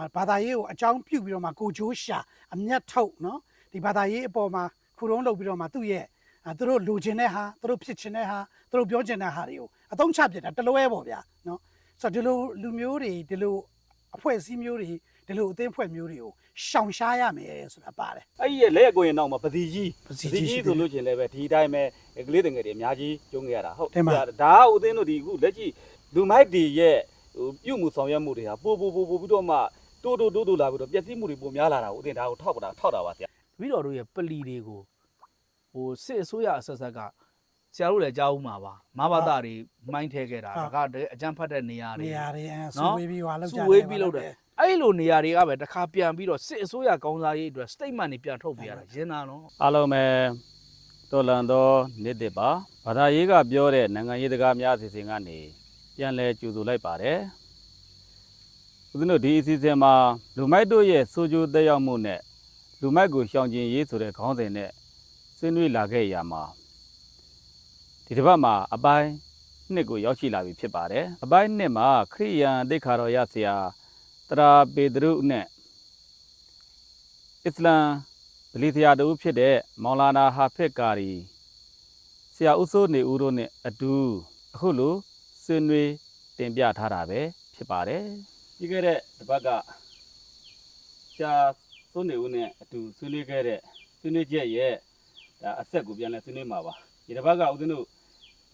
အာဘာသာရေးကိုအကြောင်းပြုပြီးတော့မှကိုချိုးရှာအမျက်ထုတ်နော်ဒီဘာသာရေးအပေါ်မှာခုတုံးလုပ်ပြီးတော့မှသူ့ရဲ့အာသူတို့လိုချင်တဲ့ဟာသူတို့ဖြစ်ချင်တဲ့ဟာသူတို့ပြောချင်တဲ့ဟာတွေကိုအသုံးချပြစ်တာတလွဲပေါ့ဗျာနော်ဆိုတော့ဒီလိုလူမျိုးတွေဒီလိုအဖွဲ့အစည်းမျိုးတွေဒီလိုအသင်းအဖွဲ့မျိုးတွေကိုရှောင်ရှားရမယ်ဆိုတာပါတယ်အဲ့ဒီရဲ့လက်အကိုရင်တော့မပစီကြီးပစီကြီးရှိတယ်ဆိုလို့ချင်းလည်းပဲဒီအတိုင်းပဲကလေးတငယ်တွေအများကြီးကျုံခဲ့ရတာဟုတ်တင်ပါဒါဒါကဦးသိန်းတို့ဒီအခုလက်ရှိလူမိုက်တွေရဲ့ဟိုပြုမှုဆောင်ရွက်မှုတွေဟာပို့ပို့ပို့ပို့ပြီးတော့မှ တိုးတိုးတိုးတိုးလာပြီးတော့ပျက်စီးမှုတွေပိုများလာတာကိုဦးသိန်းဒါကိုထောက်တာထောက်တာပါဆရာတပည့်တော်တို့ရဲ့ပလီတွေကိုဟိုစစ်အစိုးရအဆက်ဆက်ကဆရာတို့လည်းကြားဦးမှာပါမဘာသာတွေမိုင်းထဲခဲ့တာဟုတ်ဒါကတကယ်အကြမ်းဖတ်တဲ့နေရာတွေနေရာတွေအဲဆူနော်ဝေးပြီးဟွာလောက်ကြစုဝေးပြီးလုပ်တယ်အဲ့လိုနေရာတွေကပဲတစ်ခါပြန်ပြီးတော့စစ်အစိုးရကောင်းစားရေးအတွက် statement တွေပြန်ထုတ်ပြရတာရင်းသားနော်အားလုံးပဲတော်လန်သောနေ့တစ်ပါဘာသာရေးကပြောတဲ့နိုင်ငံရေးတကားများအစီအစဉ်ကနေပြန်လဲကြိုဆိုလိုက်ပါတယ် ဦးဇင်းတို့ဒီအစီအစဉ်မှာလူမိုက်တို့ရဲ့ဆိုကြိုတက်ရောက်မှုနဲ့လူမိုက်ကိုရှောင်ကျင်ရေးဆိုတဲ့ခေါင်းစဉ်နဲ့ဆွေးနွေးလာခဲ့ရမှာဒီတစ်ပတ်မှာအပိုင်းနှစ်ကိုရောက်ရှိလာပြီဖြစ်ပါတယ်အပိုင်းနှစ်မှာခရိယန်ဒိဋ္ဌာတော်ရဆရာတရာပေတရုနဲ့အစ္စလမ်ဗလီဆရာတူဖြစ်တဲ့မောင်လာနာဟာဖစ်ကာရီဆရာဦးစိုးနေဦးတို့နဲ့အတူအခုလိုဆွေးနွေးတင်ပြထားတာပဲဖြစ်ပါတယ် ပြီးခဲ့တဲ့တစ်ပတ်ကဆရာစိုးနေဦးနဲ့အတူဆွေးနွေးခဲ့တဲ့ဆွေးနွေးချက်ရဲ့ဒါအဆက်ကိုပြန်လဲဆွေးနွေးမှာပါဒီတစ်ပတ်ကဦးဇင်းတို့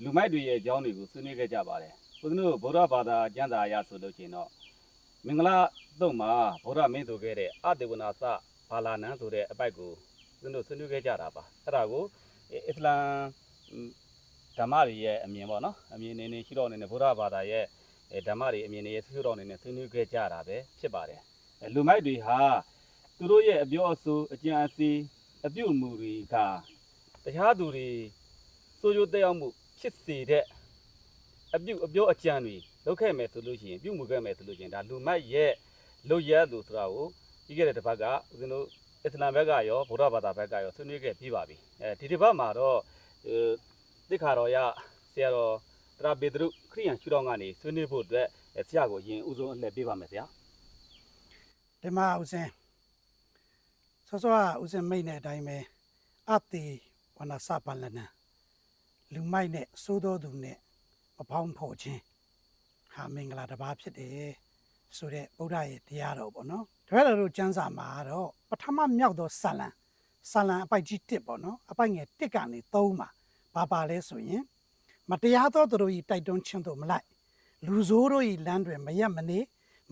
လူမိုက်တွေရဲ့အကြောင်းတွေကိုဆွေးနွေးခဲ့ကြပါတယ်ဦးဇင်းတို့ဗုဒ္ဓဘာသာကျမ်းစာအရဆိုလို့ရှိရင်တော့မင်္ဂလာတုံမှာဗုဒ္ဓမင်းဆိုခဲ့တဲ့အတေဝနာသဘာလာနန်ဆိုတဲ့အပိုက်ကိုသူတို့ဆွေးနွေးခဲ့ကြတာပါအဲ့ဒါကိုအစ္စလာမ်ဓမ္မတွေရဲ့အမြင်ပေါ့နော်အမြင်နေနေရှိတော့နေနေဗုဒ္ဓဘာသာရဲ့ အဲဓမ္မတွေအမြင်တွေရဲ့ရှိတော့နေနေဆွေးနွေးခဲ့ကြတာပဲဖြစ်ပါတယ်အဲလူမိုက်တွေဟာသူတို့ရဲ့အပြောအဆိုအကြံအစီအပြုအမူတွေကတခြားသူတွေစိုးရိုးတက်ရောက်မှုဖြစ်စေတဲ့အပြုအပြောအကြံတွေလုပ်ခဲ့မယ်ဆိုလို့ရှိရင်ပြုမှုခဲ့မယ်ဆိုလို့ရှိရင်ဒါလူမိုက်ရဲ့လုပ်ရသူဆိုတာကိုပြီးခဲ့တဲ့တစ်ပတ်ကဦးဇင်းတို့အစ္စလာမ်ဘက်ကရောဗုဒ္ဓဘာသာဘက်ကရောဆွေးနွေးခဲ့ပြီးပါပြီအဲဒီတစ်ပတ်မှာတော့ဟိုတိခါတော်ရဆရာတော်တရာပေတရုခ ရိယန်ရှုတော်ကနေဆွေးနွေးဖို့အတွက်အဲဆရာကိုအရင်ဦးဆုံးအလှည့်ပေးပါမယ်ဆရာဒီမှာဦးစင်ဆောစောကဦးစင်မိတ်နဲ့အတိုင်းပဲအတေဝနစပလနံလူမိုက်နဲ့စိုးတော်သူနဲ့မပေါင်းဖို့ခြင်းဟာမင်္ဂလာတစ်ပါးဖြစ်တယ်ဆိုတဲ့ဗုဒ္ဓရဲ့တရားတော်ပေါ့နော်တပည့်တော်တို့ကျမ်းစာမှာတော့ပထမမြောက်သောဇာလံဇာလံအပိုက်ကြီး1ပေါ့နော်အပိုက်ငယ်1ကနေ3မှာဘာပါလဲဆိုရင် မတရားသောသူတို့ဤတိုက်တွန်းခြင်းတို့မလိုက်လူဆိုးတို့ဤလမ်းတွင်မရက်မနေ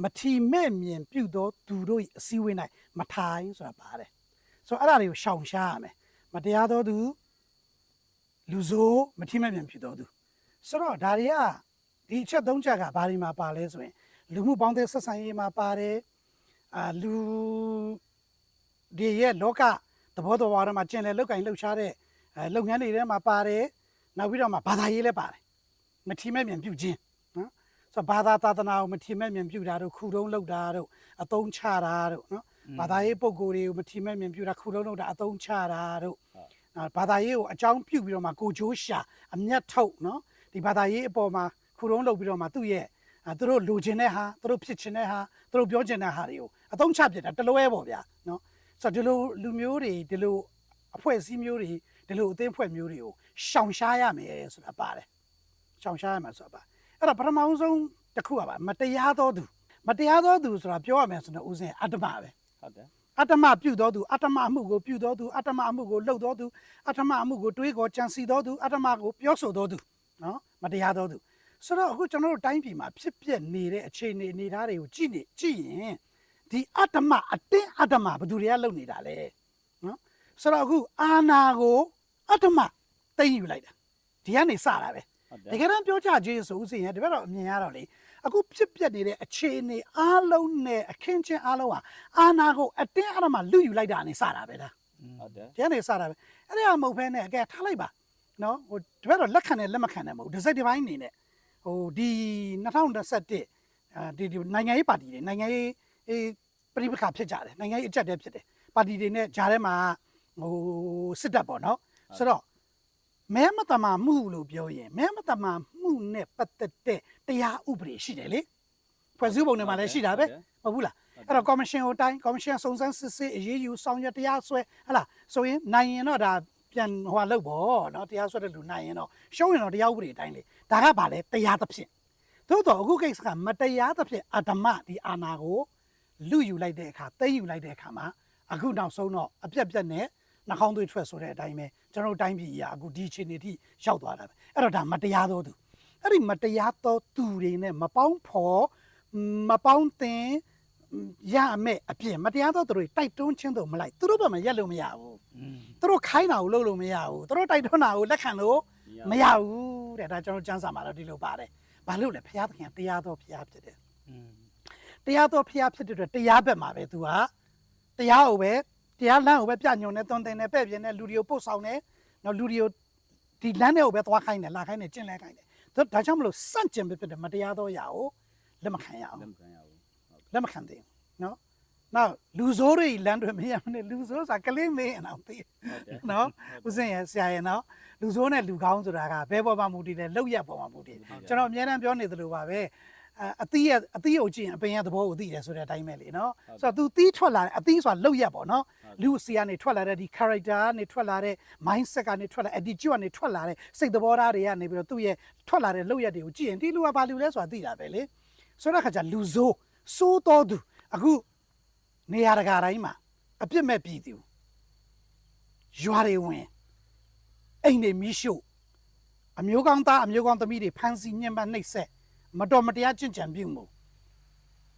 မထီမဲ့မြင်ပြုသောသူတို့၏အစည်းအဝေး၌မထိုင်ဆိုတာပါတယ်ဆိုတော့အဲ့ဒါတွေကိုရှောင်ရှားရမယ်မတရားသောသူလူဆိုးမထီမဲ့မြင်ပြုသောသူဆိုတော့ဒါတွေကဒီအချက်သုံးချက်ကဘာတွေမှာပါလဲဆိုရင်လူမှုပေါင်းတဲ့ဆက်ဆံရေးမှာပါတယ်အာလူဒီရဲ့လောကသဘောတော်ဝါဒမှာကျင်လည်လောက်ကင်လှုပ်ရှားတဲ့အဲလုပ်ငန်းတွေထဲမှာပါတယ် နောက်ပြီးတော့မှဘာသာရေးလည်းပါတယ်မထီမဲ့မြင်ပြုခြင်းနော်ဆိုတော့ဘာသာသာသနာကိုမထီမဲ့မြင်ပြုတာတို့ခုတုံးလောက်တာတို့အသုံးချတာတို့နော်ဘာသာရေးပုံကိုယ်တွေကိုမထီမဲ့မြင်ပြုတာခုတုံးလောက်တာအသုံးချတာတို့နော်ဘာသာရေးကိုအကြောင်းပြုပြီးတော့မှကိုချိုးရှာအမျက်ထုတ်နော်ဒီဘာသာရေးအပေါ်မှာခုတုံးလောက်ပြီးတော့မှသူ့ရဲ့အဲသူတို့လိုချင်တဲ့ဟာသူတို့ဖြစ်ချင်တဲ့ဟာသူတို့ပြောချင်တဲ့ဟာတွေကိုအသုံးချပြစ်တာတလွဲပေါ့ဗျာနော်ဆိုတော့ဒီလိုလူမျိုးတွေဒီလိုအဖွဲ့အစည်းမျိုးတွေဒီလိုအသင်းအဖွဲ့မျိုးတွေကို ရှောင်ရှားရမယ်ဆိုတာပါတယ်ရှောင်ရှားရမယ်ဆိုတာပါအဲ့တော့ပထမဦးဆုံးတစ်ခုကပါမတရားသောသူမတရားသောသူဆိုတာပြောရမယ်ဆိုတော့ဦးစင်အတ္တမပဲဟုတ်တယ်အတ္တမပြုသောသူအတ္တမအမှုကိုပြုသောသူအတ္တမအမှုကိုလှုပ်သောသူအတ္တမအမှုကိုတွေးခေါ်ကြံစီသောသူအတ္တမကိုပြောဆိုသောသူနော်မတရားသောသူဆိုတော့အခုကျွန်တော်တို့တိုင်းပြည်မှာဖြစ်ပျက်နေတဲ့အခြေအနေအနေသားတွေကိုကြည့်နေကြည့်ရင်ဒီအတ္တမအတင်းအတ္တမဘယ်သူတွေကလုပ်နေတာလဲနော်ဆိုတော့အခုအာနာကိုအတ္တမ သိမ့်ယူလိုက်တာဒီကနေစတာပဲဟုတ်တတယ်ကယ်တော့ပြောကြခြင်းဆိုဦးစင်ရတပည့်တော့အမြင်ရတော့လေအခုဖြစ်ပျက်နေတဲ့အခြေအနေအားလုံးနဲ့အခင်းချင်းအားလုံးဟာအာနာကိုအတင်းအဓမ္မလူယူလိုက်တာနဲ့စတာပဲလားဟုတ်တယ်ဒီကနေစတာပဲအဲ့ဒါမဟုတ်ဘဲနဲ့အကဲထားလိုက်ပါနော်ဟိုတပည့်တော့လက်ခံတယ်လက်မခံတယ်မဟုတ်ဒီစိတ်ဒီပိုင်းအနေနဲ့ဟိုဒီ2021အဲဒီဒီနိုင်ငံရေးပါတီတွေနိုင်ငံရေးအေးပြိပခါဖြစ်ကြတယ်နိုင်ငံရေးအကြက်တဲဖြစ်တယ်ပါတီတွေနဲ့ဂျားထဲမှာဟိုစစ်တပ်ပေါ့နော်ဆိုတော့ မဲမတမာမှုလို့ပြောရင်မဲမတမာမှုနဲ့ပတ်သက်တဲ့တရားဥပဒေရှိတယ်လေဖွဲ့စည်းပုံတွေမှာလည်းရှိတာပဲမဟုတ်ဘူးလားအဲ့တော့ commission ကိုတိုင်း commission စုံစမ်းစစ်ဆေးအရေးယူဆောင်ရွက်တရားစွဲဟဟလားဆိုရင်နိုင်ရင်တော့ဒါပြန်ဟိုဟာလုပ်ပေါ့နော်တရားစွဲတဲ့လူနိုင်ရင်တော့ရှုံးရင်တော့တရားဥပဒေအတိုင်းလေဒါကဘာလဲတရားသဖြင့်သို့တော့အခုကိစ္စကမတရားသဖြင့်အဓမ္မဒီအာနာကိုလူယူလိုက်တဲ့အခါသိမ်းယူလိုက်တဲ့အခါမှာအခုနောက်ဆုံးတော့အပြက်ပြက်နဲ့ နှာခေါင်းသွေးထွက်ဆိုတဲ့အတိုင်းပဲကျွန်တော်တိုင်းပြည်ကြီးကအခုဒီအခြေအနေထိရောက်သွားတာပဲအဲ့တော့ဒါမတရားသောသူအဲ့ဒီမတရားသောသူတွေနဲ့မပေါင်းဖော်မပေါင်းသင်ရမယ်အပြင်မတရားသောသူတွေတိုက်တွန်းခြင်းတို့မလိုက်သူတို့ဘာမှရက်လို့မရဘူးသူတို့ခိုင်းတာကိုလုပ်လို့မရဘူးသူတို့တိုက်တွန်းတာကိုလက်ခံလို့မရဘူးတဲ့ဒါကျွန်တော်စံစာမှာတော့ဒီလိုပါတယ်ဘာလို့လဲဘုရားသခင်တရားတော်ဘုရားဖြစ်တယ်တရားတော်ဘုရားဖြစ်တဲ့အတွက်တရားဘက်မှာပဲ तू ဟာတရားကိုပဲ တရားလမ်းကိုပဲပြညွန်နေတွန်တင်နေပဲ့ပြင်းနေလူတွေကိုပို့ဆောင်နေနော်လူတွေကိုဒီလမ်းတွေကိုပဲသွားခိုင်းတယ်လာခိုင်းတယ်ကျင့်လဲခိုင်းတယ်ဒါဒါကြောင့်မလို့စန့်ကျင်ပဲဖြစ်တယ်မတရားသောအရာကိုလက်မခံရအောင်လက်မခံရဘူးလက်မခံသေးဘူးနော်နောက်လူဆိုးတွေလမ်းတွေမရမနဲ့လူဆိုးဆိုတာကလေးမင်းအောင်သိတယ်ဟုတ်တယ်နော်ဦးစင်ရဲ့ဆရာရဲ့နော်လူဆိုးနဲ့လူကောင်းဆိုတာကဘဲပေါ်မှာမူတည်တယ်လောက်ရက်ပေါ်မှာမူတည်တယ်ကျွန်တော်အများတမ်းပြောနေသလိုပါပဲ အအသီးရဲ့အသီးကိုကြည့်ရင်အပင်ရဲ့သဘောကိုသိတယ်ဆိုတဲ့အတိုင်းပဲလေနော်ဆိုတော့ तू သီးထွက်လာတယ်အသီးဆိုတာလောက်ရက်ပေါ့နော်လူစီကနေထွက်လာတဲ့ဒီ character ကနေထွက်လာတဲ့ mindset ကနေထွက်လာ attitude ကနေထွက်လာတဲ့စိတ်သဘောထားတွေကနေပြီးတော့သူ့ရဲ့ထွက်လာတဲ့လောက်ရက်တွေကိုကြည့်ရင်ဒီလူကဘာလူလဲဆိုတာသိတာပဲလေဆိုတော့ခါကျလူဆိုးစိုးတော်သူအခုနေရာတကာတိုင်းမှာအပြစ်မဲ့ပြည်သူရွာတွေဝင်အိမ်တွေမီးရှို့အမျိုးကောင်းသားအမျိုးကောင်းသမီးတွေဖမ်းဆီးညှဉ်းပန်းနှိပ်စက် မတော်မတရားကျင့်ကြံပြုမှု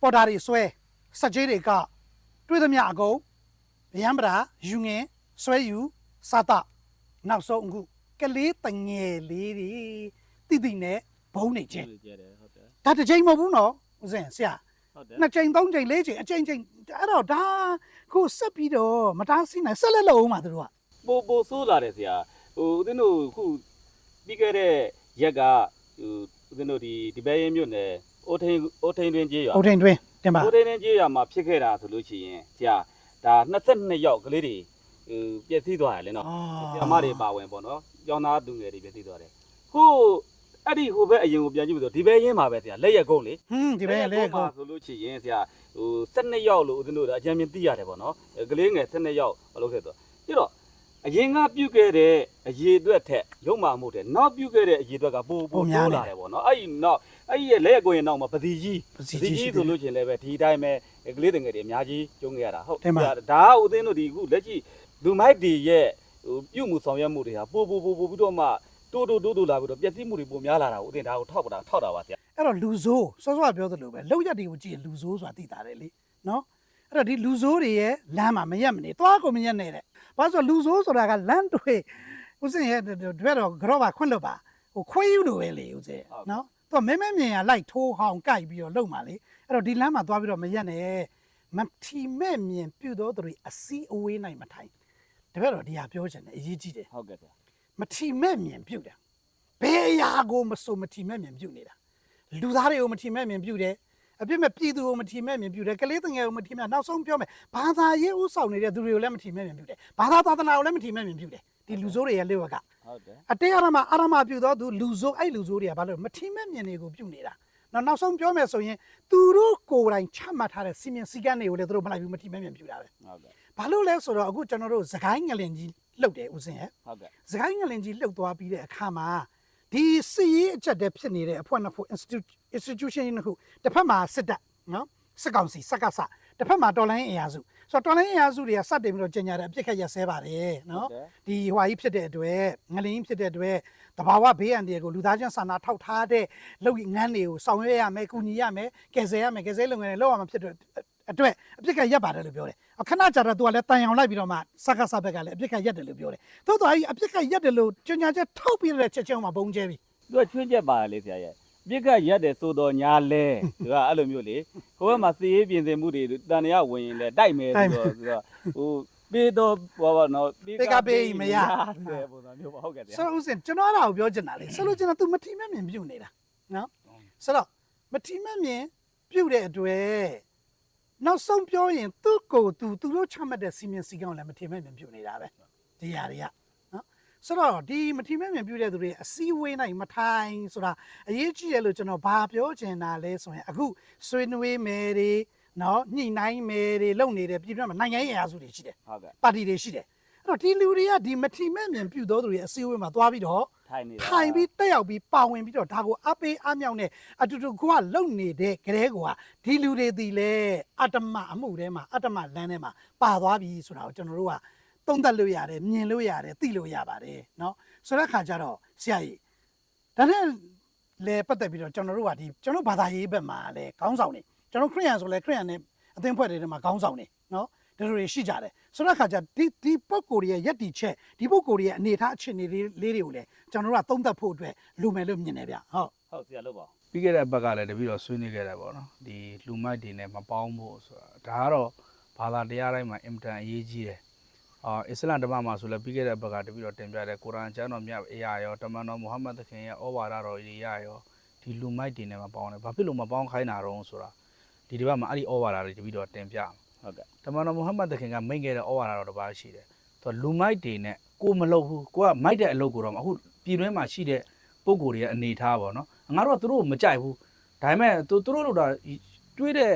ပေါ်တာတွေဆွဲစက်ကြီးတွေကတွေးသမျှအကုန်ဗျံပရာယူငင်ဆွဲယူစာတနောက်ဆုံးအခုကလေးတငယ်လေးတွေတိတိနဲ့ဘုံနေခြင်းကျဲတယ်ဟုတ်တယ်ဒါတစ်ချိန်မဟုတ်ဘူးနော်ဦးဇင်ဆရာဟုတ်တယ်နှစ်ချိန်သုံးချိန်လေးချိန်အချိန်ချိန်အဲ့တော့ဒါကိုဆက်ပြီးတော့မတားဆီးနိုင်ဆက်လက်လို့ဦးမှာသူတို့ကပိုပိုဆိုးလာတယ်ဆရာဟိုဦးဇင်းတို့ခုပြီးခဲ့တဲ့ရက်ကဟို ဦးဇင်းတို့ဒီဒီဘဲရင်မြို့နယ်အိုထိန်အိုထိန်တွင်ကျေးရွာအုတ်ထိန်တွင်းတင်ပါအိုထိန်တွင်ကျေးရွာမှာဖြစ်ခဲ့တာဆိုလို့ရှိရင်ဆရာဒါ22ယောက်ကလေးတွေဟိုပျက်စီးသွားတယ်လေနော်ဆရာမတွေပါဝင်ပေါ့နော်။ကျောင်းသားသူငယ်တွေပြည့်စည်သွားတယ်။ဟိုအဲ့ဒီဟိုဘက်အရင်ကိုပြန်ကြည့်လို့ဆိုဒီဘက်ရင်းမှာပဲဆရာလက်ရက်ကုန်းလေဟွန်းဒီဘက်လေကိုမှာဆိုလို့ရှိရင်ဆရာဟို12ယောက်လို့ဦးဇင်းတို့အကြံဉာဏ်သိရတယ်ပေါ့နော်။ကလေးငယ်12ယောက်မလုပ်ခဲ့တော့ပြီးတော့ အရင်ကပြုတ်ခဲ့တဲ့အရေးအတွက်ထက်ရုံမာမှုတဲ့နောက်ပြုတ်ခဲ့တဲ့အရေးအတွက်ကပိုပိုတိုးလာတယ်ပေါ့နော်။အဲ့ဒီနောက်အဲ့ဒီရဲ့လက်ရက်ကုန်းရဲ့နောက်မှာပတိကြီးပစီကြီးရှိဆိုလို့ရှိရင်လည်းပဲဒီအတိုင်းပဲကလေးငယ်တွေအများကြီးကျုံခဲ့ရတာဟုတ်တင်ပါဒါကဦးဇင်းတို့ဒီအခုလက်ရှိလူမိုက်တွေရဲ့ဟိုပြုတ်မှုဆောင်ရွက်မှုတွေဟာပိုပိုပိုပိုပြီးတော့မှတိုးတိုးတိုးတိုးလာပြီးတော့ပျက်စီးမှုတွေပိုများလာတာကိုဦးဇင်းဒါကိုထောက်ပတာထောက်တာပါဆရာအဲ့တော့လူဆိုးစောစောကပြောသလိုပဲလောက်ရက်တွေကိုကြည့်ရင်လူဆိုးဆိုတာသိတာတယ်လေနော် အဲ့တော့ဒီလူဆိုးတွေရဲ့လမ်းမှာမရက်မနေသွားကိုမရက်နေတဲ့ဘာလို့ဆိုလူဆိုးဆိုတာကလမ်းတွေဦးစင်ရဲ့တွေ့တော့ကြောပါခွင့်လို့ပါဟိုခွေးယူလို့ပဲလေဦးစင်နော်သူမဲမဲမြင်ရလိုက်ထိုးဟောင်ကြိုက်ပြီးတော့လုံပါလေအဲ့တော့ဒီလမ်းမှာသွားပြီးတော့မရက်နဲ့မထီမဲ့မြင်ပြုတ်တော့သူတွေအစီအဝေးနိုင်မထိုင်တပည့်တော်ဒီဟာပြောချင်တယ်အရေးကြီးတယ်ဟုတ်ကဲ့ဆရာမထီမဲ့မြင်ပြုတ်တယ်ဘယ်အရာကိုမဆိုမထီမဲ့မြင်ပြုတ်နေတာလူသားတွေကိုမထီမဲ့မြင်ပြုတ်တယ် အပြစ်မဲ့ပြည်သူကိုမထီမဲ့မြင်ပြုတ်တယ်ကလေးတငယ်ကိုမထီမဲ့နောက်ဆုံးပြောမယ်ဘာသာရေးဥဆောင်နေတဲ့သူတွေကိုလည်းမထီမဲ့မြင်ပြုတ်တယ်ဘာသာသာသနာကိုလည်းမထီမဲ့မြင်ပြုတ်တယ်ဒီလူဆိုးတွေရဲ့လက်ဝက်ကဟုတ်တယ်အတေးအရမအရမပြုတ်တော့သူလူဆိုးအဲ့လူဆိုးတွေကဘာလို့မထီမဲ့မြင်တွေကိုပြုတ်နေတာနောက်နောက်ဆုံးပြောမယ်ဆိုရင်သူတို့ကိုယ်တိုင်ချမှတ်ထားတဲ့စီမံစည်းကမ်းတွေကိုလည်းသူတို့မလိုက်ဘူးမထီမဲ့မြင်ပြုတ်တာပဲဟုတ်ကဲ့ဘာလို့လဲဆိုတော့အခုကျွန်တော်တို့သခိုင်းငလင်ကြီးလှုပ်တယ်ဦးစင်ရဲ့ဟုတ်ကဲ့စကိုင်းငလင်ကြီးလှုပ်သွားပြီးတဲ့အခါမှာ ဒီစစ်ရေးအကြက်တဲ့ဖြစ်နေတဲ့အဖွဲ့နှစ်ဖွဲ့ institute institution နှစ်ခုတစ်ဖက်မှာစစ်တပ်နော်စစ်ကောင်စီစက္ကစတစ်ဖက်မှာတော်လိုင်းအင်အားစုဆိုတော့တော်လိုင်းအင်အားစုတွေကစတင်ပြီးတော့ကျင်ညာတဲ့အပြစ်ခတ်ရက်ဆဲပါတယ်နော်ဒီဟွာကြီးဖြစ်တဲ့အတွက်ငလင်ကြီးဖြစ်တဲ့အတွက်တဘာဝဘေးအန္တရာယ်ကိုလူသားချင်းစာနာထောက်ထားတဲ့လုပ်ငန်းတွေကိုဆောင်ရွက်ရမယ်ကူညီရမယ်ကယ်ဆယ်ရမယ်ကယ်ဆယ်လုပ်ငန်းတွေလုပ်ရမှာဖြစ်တဲ့ အတွက်အပြစ်ခတ်ရက်ပါတယ်လို့ပြောတယ်အခဏကြာတော့သူကလည်းတန်ရောင်လိုက်ပြီးတော့မှစက္ကစဘက်ကလည်းအပြစ်ခတ်ရက်တယ်လို့ပြောတယ်သို့တော်အဲ့ဒီအပြစ်ကရက်တယ်လို့ကြညာချက်ထုတ်ပြီးတဲ့ချက်ချင်းမှာဘုံကျဲပြီသူကချွင်းချက်ပါလေဆရာရဲ့ပြစ်ကရက်တယ်ဆိုတော့ညာလဲသူကအဲ့လိုမျိုးလေဟိုဘက်မှာစီရေးပြင်ဆင်မှုတွေတန်ရရဝင်ရင်လဲတိုက်မယ်ဆိုတော့သူကဟိုပေးတော့ဘောပါနော်တယ်ပုံစံမျိုးပါဟုတ်ကဲ့ဆရာဆိုတော့ဦးစင်ကျွန်တော်အဲ့ဒါကိုပြောချင်တာလေဆိုလို့ကျွန်တော် तू မထီမဲ့မြင်ပြုတ်နေတာနော်ဆိုတော့မထီမဲ့မြင်ပြုတ်တဲ့အတွက် နောက်ဆုံးပြောရင်သူ့ကိုယ်သူသူတို့ချမှတ်တဲ့စီမံစည်းကမ်းကိုလည်းမထီမဲ့မြင်ပြုတ်နေတာပဲဒီຢာတွေကနော်ဆိုတော့ဒီမထီမဲ့မြင်ပြတဲ့သူတွေအစည်းအဝေးနိုင်မထိုင်ဆိုတာအရေးကြီးတယ်လို့ကျွန်တော်ဘာပြောချင်တာလဲဆိုရင်အခုဆွေးနွေးမယ်တွေနော်ညှိနှိုင်းမယ်တွေလုပ်နေတဲ့ပြည်တွင်းမှာနိုင်ငံရေးအင်အားစုတွေရှိတယ်ဟုတ်ကဲ့ပါတီတွေရှိတယ်အဲ့တော့ဒီလူတွေကဒီမထီမဲ့မြင်ပြသောသူတွေအစည်းအဝေးမှာသွားပြီးတော့ ထိုင်နေတာ ထိုင်ပြီးတက်ရောက်ပြီးပါဝင်ပြီးတော့ဒါကိုအပေးအမြောက်နဲ့အတူတူကိုကလုံနေတဲ့ကလေးကဒီလူတွေဒီလေအတ္တမအမှုထဲမှာအတ္တမလမ်းထဲမှာပါသွားပြီဆိုတာကိုကျွန်တော်တို့ကသုံးသပ်လို့ရတယ်မြင်လို့ရတယ်သိလို့ရပါတယ်เนาะဆိုတဲ့အခါကျတော့ဆရာကြီးဒါနဲ့လေပတ်သက်ပြီးတော့ကျွန်တော်တို့ကဒီကျွန်တော်ဘာသာရေးဘက်မှာလည်းခေါင်းဆောင်နေကျွန်တော်ခရိယန်ဆိုလဲခရိယန်နဲ့အသင်းဖွဲ့တွေထဲမှာခေါင်းဆောင်နေเนาะ ဒီလိုတွေရှိကြတယ်ဆိုတဲ့အခါကျဒီဒီပုံကိုယ်ရဲ့ယက်တီချက်ဒီပုံကိုယ်ရဲ့အနေအထားအခြေအနေလေးလေးတွေကိုလည်းကျွန်တော်တို့ကသုံးသပ်ဖို့အတွက်လူမယ်လို့မြင်နေဗျဟုတ်ဟုတ်ဆရာလို့ပါပြီးခဲ့တဲ့ဘက်ကလည်းတပည့်တော်ဆွေးနွေးခဲ့တယ်ပေါ့နော်ဒီလူမိုက်တွေနဲ့မပေါင်းဖို့ဆိုတာဒါကတော့ဘာသာတရားတိုင်းမှာအင်မတန်အရေးကြီးတယ်အာအစ္စလာမ်ဓမ္မမှာဆိုလည်းပြီးခဲ့တဲ့ဘက်ကတပည့်တော်တင်ပြတဲ့ကုရ်အာန်ကျမ်းတော်မြတ်အရာရောတမန်တော်မုဟမ္မဒ်သခင်ရဲ့ဩဝါဒတော်ကြီးရရောဒီလူမိုက်တွေနဲ့မပေါင်းတယ်ဘာဖြစ်လို့မပေါင်းခိုင်းတာတော့ဆိုတာဒီဒီဘက်မှာအဲ့ဒီဩဝါဒတွေတပည့်တော်တင်ပြမယ် ဟုတ်ကဲ့တမန်တော်မုဟမ္မဒ်သခင်ကမိန့်ခဲ့တဲ့ဩဝါဒတော်တစ်ပါးရှိတယ်သူကလူမိုက်တွေနဲ့ကိုမလုပ်ဘူးကိုကမိုက်တဲ့အလုပ်ကိုတော့မအခုပြည်တွင်းမှာရှိတဲ့ပုံကိုယ်တွေရဲ့အနေထားပေါ့နော်ငါတို့ကသူတို့ကိုမကြိုက်ဘူးဒါပေမဲ့သူသူတို့လို့တော့တွေးတဲ့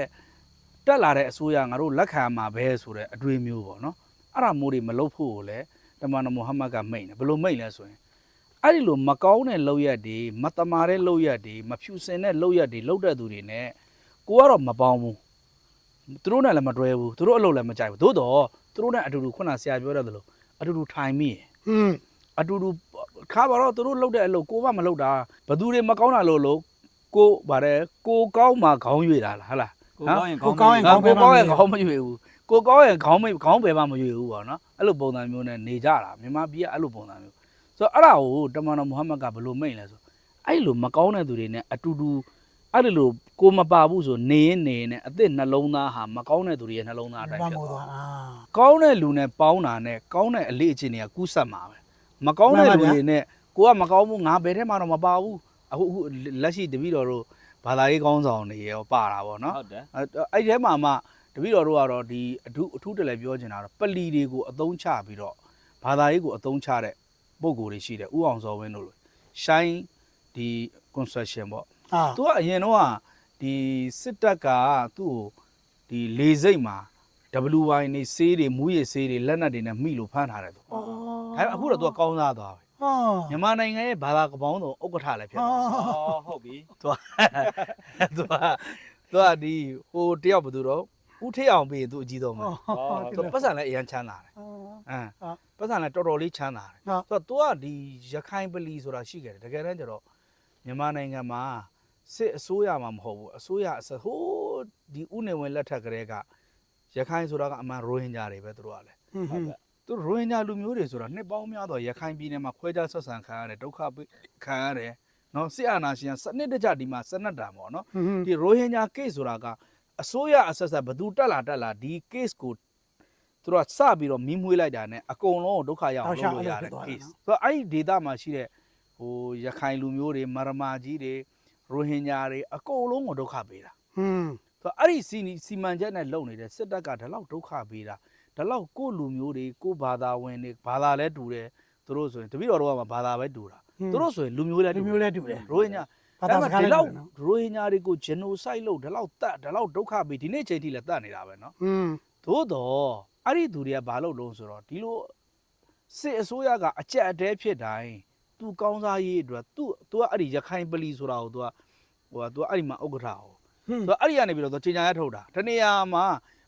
တက်လာတဲ့အစိုးရငါတို့လက်ခံမှာပဲဆိုတဲ့အတွေးမျိုးပေါ့နော်အဲ့ဒါမျိုးတွေမလုပ်ဖို့ကိုလည်းတမန်တော်မုဟမ္မဒ်ကမိန့်တယ်ဘယ်လိုမိန့်လဲဆိုရင်အဲ့ဒီလိုမကောင်းတဲ့လုပ်ရက်တွေမတမာတဲ့လုပ်ရက်တွေမဖြူစင်တဲ့လုပ်ရက်တွေလုပ်တဲ့သူတွေနဲ့ကိုကတော့မပေါင်းဘူး သူတို့နဲ့လည်းမတွဲဘူးသူတို့အလုပ်လည်းမကြိုက်ဘူးသို့တော့သူတို့နဲ့အတူတူခုနဆရာပြောတဲ့သလိုအတူတူထိုင်မိရယ်ဟွန်းအတူတူခါပါတော့သူတို့လုပ်တဲ့အလုပ်ကိုကမလုပ်တာဘသူတွေမကောင်းတာလို့လို့ကိုဗါတယ်ကိုကောင်းမှခေါင်းရွေတာလားဟာလားကိုကောင်းရင်ကိုကောင်းရင်ငါကိုကောင်းရင်ခေါင်းမရွေဘူးကိုကောင်းရင်ခေါင်းမခေါင်းပဲမှမရွေဘူးပေါ့နော်အဲ့လိုပုံစံမျိုးနဲ့နေကြတာမြန်မာပြည်ကအဲ့လိုပုံစံမျိုးဆိုတော့အဲ့ဒါကိုတမန်တော်မုဟမ္မဒ်ကဘယ်လိုမိန့်လဲဆိုအဲ့လိုမကောင်းတဲ့သူတွေနဲ့အတူတူအဲ့ဒီလို ကိုမပါဘူးဆိုနေရင်နေရင်နဲ့အစ်စ်နှလုံးသားဟာမကောင်းတဲ့သူတွေရဲ့နှလုံးသားအတိုင်းဘာဖြစ်မို့သွားသွားအာကောင်းတဲ့လူနဲ့ပေါင်းတာနဲ့ကောင်းတဲ့အလေးအချင်းတွေကကူးဆက်မှာပဲမကောင်းတဲ့မှန်လူပါဗျာတွေနဲ့ကိုကမကောင်းဘူးငါဘယ်ထဲမှတော့မပါဘူးအခုအခုလက်ရှိတပည့်တော်တို့ဘာသာရေးကောင်းဆောင်တွေရောပါတာပေါ့နော်ဟုတ်တယ်အဲ့အဲ့ဒီထဲမှာမှတပည့်တော်တို့ကတော့ဒီအထူးအထူးတလည်းပြောချင်တာတော့ပလီတွေကိုအသုံးချပြီးတော့ဘာသာရေးကိုအသုံးချတဲ့ပုံကိုယ်တွေရှိတယ်ဥအောင်စောဝင်းတို့လို shine ဒီ construction ပေါ့အာသူကအရင်တော့က ဒီစစ်တပ်ကသူ့ကိုဒီလေစိတ်မှာ WY နေဆေးတွေမူးရည်ဆေးတွေလက်နက်တွေနဲ့မိလို့ဖမ်းထားတယ်သူအော်ဒါပေမဲ့အခုတော့သူကကောင်းစားသွားပြီဟောမြန်မာနိုင်ငံရဲ့ဘာသာကပောင်းတော့ဥက္ကဋ္ဌလည်းဖြစ်သွားပြီအော်ဟုတ်ပြီသူကသူကသူကဒီဟိုတယောက်ဘယ်သူတော့ဦးထေးအောင်ပြီးရင်သူအကြီးဆုံးပဲအော်သူပတ်စံလည်းအရန်ချမ်းသာတယ်အမ်ဟုတ်ပတ်စံလည်းတော်တော်လေးချမ်းသာတယ်ဟုတ်ဆိုတော့ तू ကဒီရခိုင်ပလီဆိုတာရှိခဲ့တယ်တကယ်တမ်းကျတော့မြန်မာနိုင်ငံမှာ စစ်အစိုးရမှာမဟုတ်ဘူးအစိုးရအစဟိုးဒီဥနေဝင်လက်ထက်ကလေးကရခိုင်ဆိုတာကအမှန်ရိုဟင်ဂျာတွေပဲသူတို့ကလည်းဟွန်းဟွန်းသူတို့ရိုဟင်ဂျာလူမျိုးတွေဆိုတာနှစ်ပေါင်းများတော့ရခိုင်ပြည်နယ်မှာခွဲခြားဆက်ဆံခံရတယ်ဒုက္ခပေးခံရတယ်နော်စစ်အာဏာရှင်ကစနစ်တကျဒီမှာစနတ်တာပေါ့နော်ဟွန်းဟွန်းဒီရိုဟင်ဂျာ case ဆိုတာကအစိုးရအဆက်ဆက်ဘသူတက်လာတက်လာဒီ case ကိုသူတို့ကစပြီးတော့မီးမွေးလိုက်တာနဲ့အကုန်လုံးကိုဒုက္ခရောက်အောင်လုပ်လို့ရတဲ့ case ဆိုတော့အဲ့ဒီဒေတာမှာရှိတဲ့ဟိုရခိုင်လူမျိုးတွေမရမာကြီးတွေ ရိုဟင်ဂျာတွေအကုန်လုံးကိုဒုက္ခပေးတာ ဟွန်း ဆိုတော့အဲ့ဒီစီနီစီမံချက်နဲ့လုပ်နေတဲ့စစ်တပ်ကဒီလောက်ဒုက္ခပေးတာဒီလောက်ကိုယ့်လူမျိုးတွေကိုယ့်ဘာသာဝင်တွေဘာသာလဲတူတယ်သူတို့ဆိုရင်တပည့်တော်တို့ကမှဘာသာပဲတူတာသူတို့ဆိုရင်လူမျိုးလဲ လူ တူ မျိုးလဲတူတယ် ရိုဟင်ဂျာ ဘာသာစကားလဲ ဒီ တူ လောက် တယ်နော် ရိုဟင်ဂျာတွေကို genocide လုပ်ဒီလောက်တတ်ဒီလောက်ဒုက္ခပေးဒီနေ့ချိန်ထိလည်းတတ်နေတာပဲเนาะ ဟွန်း သို့တော့အဲ့ဒီသူတွေကဘာလုပ်လို့ဆိုတော့ဒီလိုစစ်အစိုးရကအကြက်အတဲဖြစ်တိုင်း သူကောင်းစားရေးအတွက်သူသူကအဲ့ဒီရခိုင်ပလီဆိုတာကိုသူကဟိုကသူကအဲ့ဒီမှာဥက္ကဋ္ဌဟိုဟွန်းသူကအဲ့ဒီကနေပြီးတော့သူချိန်ညာရထုတ်တာတနေရာမှာ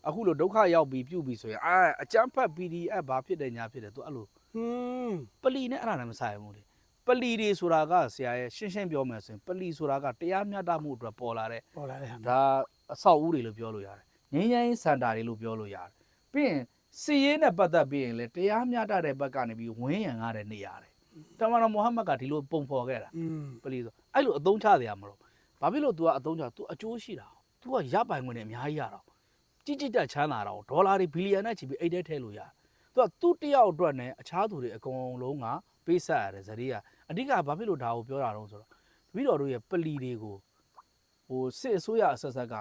အခုလိုဒုက္ခရောက်ပြီးပြုတ်ပြီးဆိုရင်အာအကြမ်းဖက် PDF ဘာဖြစ်တယ်ညာဖြစ်တယ်သူအဲ့လိုဟွန်းပလီနဲ့အဲ့ဒါနဲ့မဆိုင်ဘူးလေပလီတွေဆိုတာကဆရာရဲ့ရှင်းရှင်းပြောမယ်ဆိုရင်ပလီဆိုတာကတရားမျှတမှုအတွက်ပေါ်လာတဲ့ပေါ်လာတဲ့ဟာဒါအဆောက်အဦတွေလို့ပြောလို့ရတယ်ငင်းငင်းစန်တာတွေလို့ပြောလို့ရတယ်ပြီးရင်စီရေးနဲ့ပတ်သက်ပြီးရင်လေတရားမျှတတဲ့ဘက်ကနေပြီးဝင်းရံရတဲ့နေရတယ် တမန်တော်မိုဟမ္မဒ်ကဒီလိုပုံဖော်ခဲ့တာ ဟွန်း ပလီဆိုအဲ့လိုအသုံးချတယ်ရမလို့ဘာဖြစ်လို့ तू ကအသုံးချ तू အကျိုးရှိတာ तू ကရပိုင်ဝင်နေအများကြီးရတာကြီးကြီးတက်ချမ်းသာတာဒေါ်လာတွေဘီလီယံနဲ့ချီပြီးအိတ်ထဲထည့်လို့ရတယ် तू ကသူ့တယောက်အတွက်နဲ့အခြားသူတွေအကုန်လုံးကပေးဆက်ရတယ်ဇရီးကအဓိကဘာဖြစ်လို့ဒါကိုပြောတာတော့ဆိုတော့တပည့်တော်တို့ရဲ့ပလီတွေကိုဟိုစစ်အစိုးရအဆက်ဆက်က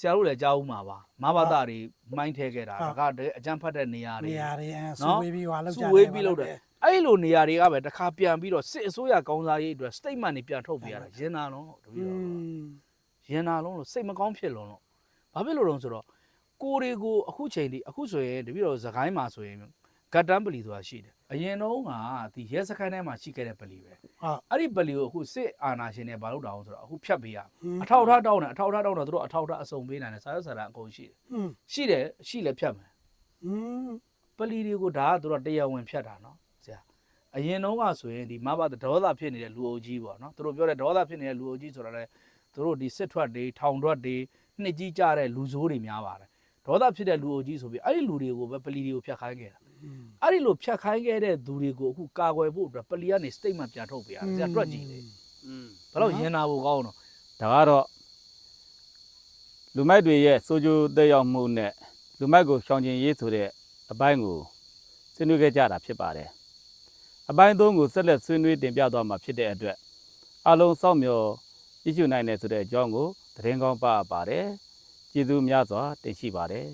ဆရာတို့လည်းကြားဦးမှာပါမဘာသာတွေမိုင်းထဲခဲ့တာ ဟုတ် ဒါကတကယ်အကြမ်းဖတ်တဲ့နေရာတွေ နေရာတွေအဲ နော် စူဝေးပြီးဟွာလောက်ကြ စုဝေးပြီးလုပ်တယ် အဲ့လိုနေရာတွေကပဲတစ်ခါပြန်ပြီးတော့စစ်အစိုးရကောင်းစားရေးအတွက် statement တွေပြန်ထုတ်ပေးရတာရင်နာလုံးတပည့်တော်ရင်နာလုံးလို့စိတ်မကောင်းဖြစ်လုံးလို့ဘာဖြစ်လို့လဲဆိုတော့ကိုတွေကိုအခုချိန်ဒီအခုဆိုရင်တပည့်တော်သခိုင်းမှာဆိုရင်ဂတ်တန်ပလီဆိုတာရှိတယ်အရင်တော့ကဒီရဲစခန်းထဲမှာရှိခဲ့တဲ့ပလီပဲဟာအဲ့ဒီပလီကိုအခုစစ်အာဏာရှင်တွေဘာလို့တောင်းဆိုတော့အခုဖြတ်ပေးရအထောက်ထားတောင်းတယ်အထောက်ထားတောင်းတော့သူတို့အထောက်ထားအစုံပေးနိုင်တယ်စာရွက်စာတမ်းအကုန်ရှိတယ်ရှိတယ်ရှိလည်းဖြတ်မယ်ပလီတွေကိုဒါကသူတို့တရားဝင်ဖြတ်တာနော် အရင်တော့ကဆိုရင်ဒီမဘာဒေါသဖြစ်နေတဲ့လူအုပ်ကြီးပေါ့နော်သူတို့ပြောတဲ့ဒေါသဖြစ်နေတဲ့လူအုပ်ကြီးဆိုတာလည်းသူတို့ဒီစစ်ထွက်တွေထောင်ထွက်တွေနှစ်ကြီးကြတဲ့လူဆိုးတွေများပါတယ်ဒေါသဖြစ်တဲ့လူအုပ်ကြီးဆိုပြီးအဲ့ဒီလူတွေကိုပဲပလီတွေကိုဖြတ်ခိုင်းခဲ့တာအဲ့ဒီလိုဖြတ်ခိုင်းခဲ့တဲ့သူတွေကိုအခုကာကွယ်ဖို့အတွက်ပလီကနေ statement ပြန်ထုတ်ပေးရတယ်ဆရာတွက်ကြည့်လေဘယ်တော့ရင်နာဖို့ကောင်းတော့ဒါကတော့လူမိုက်တွေရဲ့စိုးကျိုးသက်ရောက်မှုနဲ့လူမိုက်ကိုရှောင်ကျင်ရေးဆိုတဲ့အပိုင်းကိုဆွေးနွေးခဲ့ကြတာဖြစ်ပါတယ် အပိုင်းသုံးကိုဆက်လက်ဆွေးနွေးတင်ပြသွားမှာဖြစ်တဲ့အတွက်အလုံးစောင့်မျှော်ကြည့်ရှုနိုင်တယ်ဆိုတဲ့အကြောင်းကိုသတင်းကောင်းပါပါတယ်ကျေးဇူးများစွာတင်ရှိပါတယ်